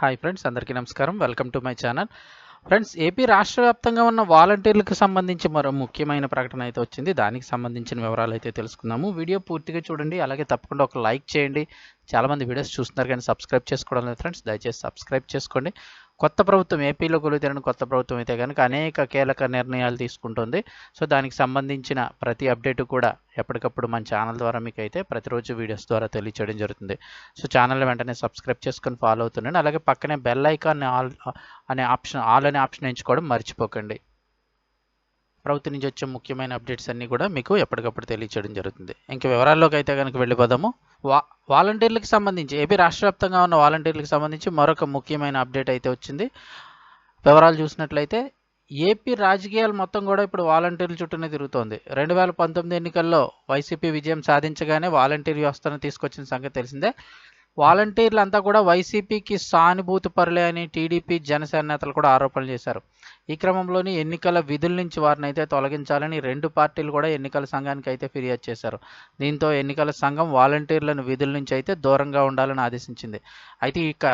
Hi friends అందరికీ నమస్కారం. Welcome to my channel. Friends AP రాష్ట్ర వ్యాప్తంగా ఉన్న వాలంటీర్లకు సంబంధించి మరో ముఖ్యమైన ప్రకటన అయితే వచ్చింది. దానికి సంబంధించిన వివరాలు అయితే తెలుసుకుందాము. వీడియో పూర్తిగా చూడండి. అలాగే తప్పకుండా ఒక లైక్ చేయండి. చాలామంది వీడియోస్ చూస్తున్నారు కానీ సబ్స్క్రైబ్ చేసుకోవడం లేదు ఫ్రెండ్స్. దయచేసి సబ్స్క్రైబ్ చేసుకోండి. కొత్త ప్రభుత్వం ఏపీలో కొలుగుతున్న కొత్త ప్రభుత్వం అయితే కనుక అనేక కీలక నిర్ణయాలు తీసుకుంటుంది. సో దానికి సంబంధించిన ప్రతి అప్డేట్ కూడా ఎప్పటికప్పుడు మన ఛానల్ ద్వారా మీకు అయితే ప్రతిరోజు వీడియోస్ ద్వారా తెలియచేయడం జరుగుతుంది. సో ఛానల్ వెంటనే సబ్స్క్రైబ్ చేసుకొని ఫాలో అవుతుండండి. అలాగే పక్కనే బెల్ ఐకాన్ ఆల్ అనే ఆప్షన్ ఆల్ అనే ఆప్షన్ ఎంచుకోవడం మర్చిపోకండి. ప్రభుత్వం నుంచి వచ్చే ముఖ్యమైన అప్డేట్స్ అన్నీ కూడా మీకు ఎప్పటికప్పుడు తెలియచేయడం జరుగుతుంది. ఇంకా వివరాల్లోకి అయితే కనుక వెళ్ళిపోదాము. వా వాలంటీర్లకు సంబంధించి ఏపీ రాష్ట్ర వ్యాప్తంగా ఉన్న వాలంటీర్లకు సంబంధించి మరొక ముఖ్యమైన అప్డేట్ అయితే వచ్చింది. వివరాలు చూసినట్లయితే ఏపీ రాజకీయాలు మొత్తం కూడా ఇప్పుడు వాలంటీర్ల చుట్టూనే తిరుగుతోంది. రెండు వేల పంతొమ్మిది ఎన్నికల్లో వైసీపీ విజయం సాధించగానే వాలంటీర్ వ్యవస్థను తీసుకొచ్చిన సంగతి తెలిసిందే. వాలంటీర్లు అంతా కూడా వైసీపీకి సానుభూతి పరులే అని టీడీపీ జనసేన నేతలు కూడా ఆరోపణలు చేశారు. ఈ క్రమంలోని ఎన్నికల విధుల నుంచి వారిని అయితే తొలగించాలని రెండు పార్టీలు కూడా ఎన్నికల సంఘానికి అయితే ఫిర్యాదు చేశారు. దీంతో ఎన్నికల సంఘం వాలంటీర్లను విధుల నుంచి అయితే దూరంగా ఉండాలని ఆదేశించింది. అయితే ఇక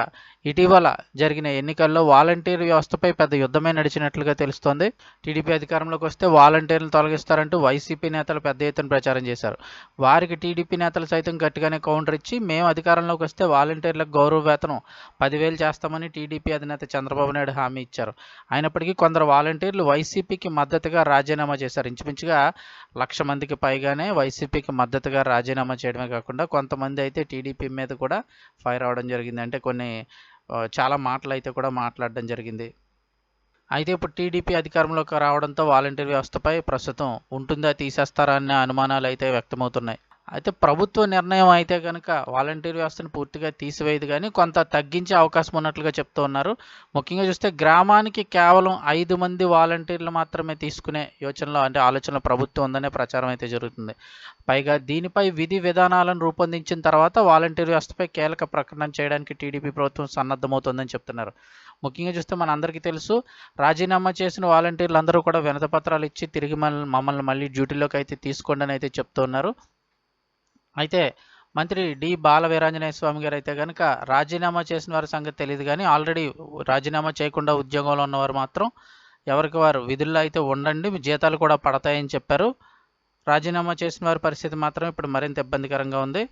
ఇటీవల జరిగిన ఎన్నికల్లో వాలంటీర్ వ్యవస్థపై పెద్ద యుద్ధమే నడిచినట్లుగా తెలుస్తోంది. టీడీపీ అధికారంలోకి వస్తే వాలంటీర్లను తొలగిస్తారంటూ వైసీపీ నేతలు పెద్ద ఎత్తున ప్రచారం చేశారు. వారికి టీడీపీ నేతలు సైతం గట్టిగానే కౌంటర్ ఇచ్చి మేము అధికారంలోకి వస్తే వాలంటీర్లకు గౌరవ వేతనం పదివేలు చేస్తామని టీడీపీ అధినేత చంద్రబాబు నాయుడు హామీ ఇచ్చారు. అయినప్పటికీ కొందరు వాలంటీర్లు వైసీపీకి మద్దతుగా రాజీనామా చేశారు. ఇంచుమించుగా లక్ష మందికి పైగానే వైసీపీకి మద్దతుగా రాజీనామా చేయడమే కాకుండా కొంతమంది అయితే టీడీపీ మీద కూడా ఫైర్ అవడం జరిగింది. అంటే కొన్ని చాలా మాటలు అయితే కూడా మాట్లాడడం జరిగింది. అయితే ఇప్పుడు టీడీపీ అధికారంలోకి రావడంతో వాలంటీర్ వ్యవస్థపై ప్రస్తుతం ఉంటుందా తీసేస్తారా అనే అనుమానాలు అయితే వ్యక్తమవుతున్నాయి. అయితే ప్రభుత్వ నిర్ణయం అయితే కనుక వాలంటీర్ వ్యవస్థను పూర్తిగా తీసివేయదు కానీ కొంత తగ్గించే అవకాశం ఉన్నట్లుగా చెప్తూ ఉన్నారు. ముఖ్యంగా చూస్తే గ్రామానికి కేవలం ఐదు మంది వాలంటీర్లు మాత్రమే తీసుకునే యోచనలో అంటే ఆలోచనలో ప్రభుత్వం ఉందనే ప్రచారం అయితే జరుగుతుంది. పైగా దీనిపై విధి విధానాలను రూపొందించిన తర్వాత వాలంటీర్ వ్యవస్థపై కీలక ప్రకటన చేయడానికి టీడీపీ ప్రభుత్వం సన్నద్ధమవుతోందని చెప్తున్నారు. ముఖ్యంగా చూస్తే మన అందరికీ తెలుసు రాజీనామా చేసిన వాలంటీర్లు అందరూ కూడా వినతపత్రాలు ఇచ్చి తిరిగి మమ్మల్ని మళ్ళీ డ్యూటీలోకి అయితే తీసుకోండి అని అయితే చెప్తున్నారు అయితే మంత్రి డి బాల వీరాంజనేయ స్వామి గారు అయితే కనుక రాజీనామా చేసిన వారి సంగతి తెలియదు కానీ ఆల్రెడీ రాజీనామా చేయకుండా ఉద్యోగంలో ఉన్నవారు మాత్రం ఎవరికి వారు విధుల్లో అయితే ఉండండి మీ జీతాలు కూడా పడతాయని చెప్పారు. రాజీనామా చేసిన వారి పరిస్థితి మాత్రం ఇప్పుడు మరింత ఇబ్బందికరంగా ఉంది.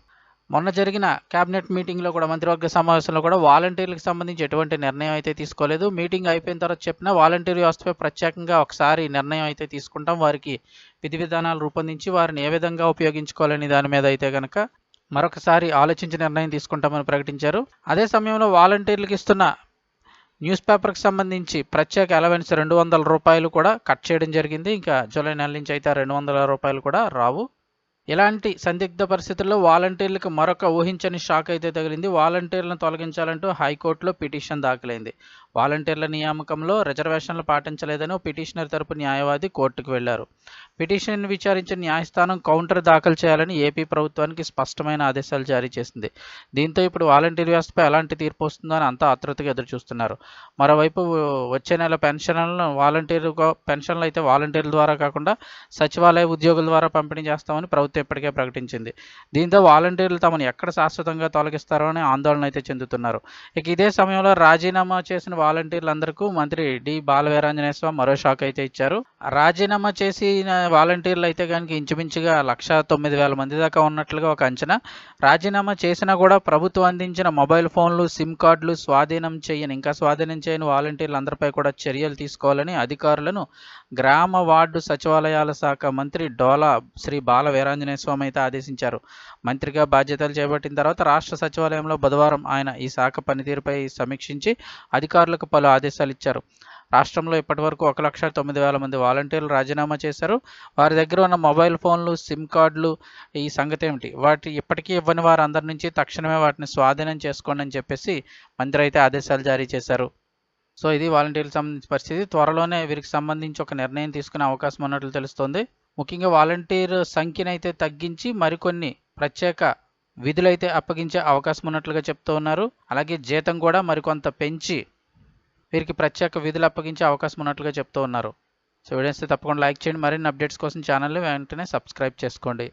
మొన్న జరిగిన కేబినెట్ మీటింగ్లో కూడా మంత్రివర్గ సమావేశంలో కూడా వాలంటీర్లకు సంబంధించి ఎటువంటి నిర్ణయం అయితే తీసుకోలేదు. మీటింగ్ అయిపోయిన తర్వాత చెప్పిన వాలంటీర్ వ్యవస్థపై ప్రత్యేకంగా ఒకసారి నిర్ణయం అయితే తీసుకుంటాం. వారికి విధి విధానాలు రూపొందించి వారిని ఏ విధంగా ఉపయోగించుకోవాలనే దాని మీద అయితే కనుక మరొకసారి ఆలోచించి నిర్ణయం తీసుకుంటామని ప్రకటించారు. అదే సమయంలో వాలంటీర్లకు ఇస్తున్న న్యూస్ పేపర్కి సంబంధించి ప్రత్యేక అలవెన్స్ రెండు వందల రూపాయలు కూడా కట్ చేయడం జరిగింది. ఇంకా జూలై నెల నుంచి అయితే రెండు వందల రూపాయలు కూడా రావు. ఇలాంటి సందిగ్ధ పరిస్థితుల్లో వాలంటీర్లకు మరొక ఊహించని షాక్ అయితే తగిలింది. వాలంటీర్లను తొలగించాలంటూ హైకోర్టులో పిటిషన్ దాఖలైంది. వాలంటీర్ల నియామకంలో రిజర్వేషన్లు పాటించలేదని పిటిషనర్ తరపు న్యాయవాది కోర్టుకు వెళ్ళారు పిటిషన్ విచారించిన న్యాయస్థానం కౌంటర్ దాఖలు చేయాలని ఏపీ ప్రభుత్వానికి స్పష్టమైన ఆదేశాలు జారీ చేసింది. దీంతో ఇప్పుడు వాలంటీర్ వ్యవస్థపై ఎలాంటి తీర్పు వస్తుందో అని అంతా ఆతృతగా ఎదురుచూస్తున్నారు. మరోవైపు వచ్చే నెల పెన్షన్లను వాలంటీర్గా పెన్షన్లు అయితే వాలంటీర్ల ద్వారా కాకుండా సచివాలయ ఉద్యోగుల ద్వారా పంపిణీ చేస్తామని ప్రభుత్వం ఇప్పటికే ప్రకటించింది. దీంతో వాలంటీర్లు తమను ఎక్కడ శాశ్వతంగా తొలగిస్తారో అని ఆందోళన అయితే చెందుతున్నారు. ఇక ఇదే సమయంలో రాజీనామా చేసిన వాలంటీర్లందరికీ మంత్రి డి. బాలవీరాంజనేయ స్వామి మరో షాక్ అయితే ఇచ్చారు. రాజీనామా చేసిన వాలంటీర్లు అయితే కనుక ఇంచుమించుగా లక్ష తొమ్మిది వేల మంది దాకా ఉన్నట్లుగా ఒక అంచనా. రాజీనామా చేసినా కూడా ప్రభుత్వం అందించిన మొబైల్ ఫోన్లు సిమ్ కార్డులు స్వాధీనం చేయని ఇంకా స్వాధీనం చేయని వాలంటీర్లు అందరిపై కూడా చర్యలు తీసుకోవాలని అధికారులను గ్రామ వార్డు సచివాలయాల శాఖ మంత్రి డోలా శ్రీ బాల వీరాంజనేయ స్వామి అయితే ఆదేశించారు. మంత్రిగా బాధ్యతలు చేపట్టిన తర్వాత రాష్ట్ర సచివాలయంలో బుధవారం ఆయన ఈ శాఖ పనితీరుపై సమీక్షించి అధికారులకు పలు ఆదేశాలు ఇచ్చారు. రాష్ట్రంలో ఇప్పటివరకు ఒక లక్ష తొమ్మిది వేల మంది వాలంటీర్లు రాజీనామా చేశారు. వారి దగ్గర ఉన్న మొబైల్ ఫోన్లు సిమ్ కార్డులు ఈ సంగతి ఏమిటి? వాటి ఇప్పటికీ ఇవ్వని వారందరి నుంచి తక్షణమే వాటిని స్వాధీనం చేసుకోండి అని చెప్పేసి మంత్రి అయితే ఆదేశాలు జారీ చేశారు. సో ఇది వాలంటీర్లకు సంబంధించిన పరిస్థితి. త్వరలోనే వీరికి సంబంధించి ఒక నిర్ణయం తీసుకునే అవకాశం ఉన్నట్లు తెలుస్తోంది. ముఖ్యంగా వాలంటీర్ సంఖ్యను అయితే తగ్గించి మరికొన్ని ప్రత్యేక విధులైతే అప్పగించే అవకాశం ఉన్నట్లుగా చెప్తూ ఉన్నారు. అలాగే జీతం కూడా మరికొంత పెంచి వీరికి ప్రత్యేక విధులు అప్పగించే అవకాశం ఉన్నట్లుగా చెప్తూ ఉన్నారు. సో వీడియోస్ తప్పకుండా లైక్ చేయండి. మరిన్ని అప్డేట్స్ కోసం ఛానల్ని వెంటనే సబ్స్క్రైబ్ చేసుకోండి.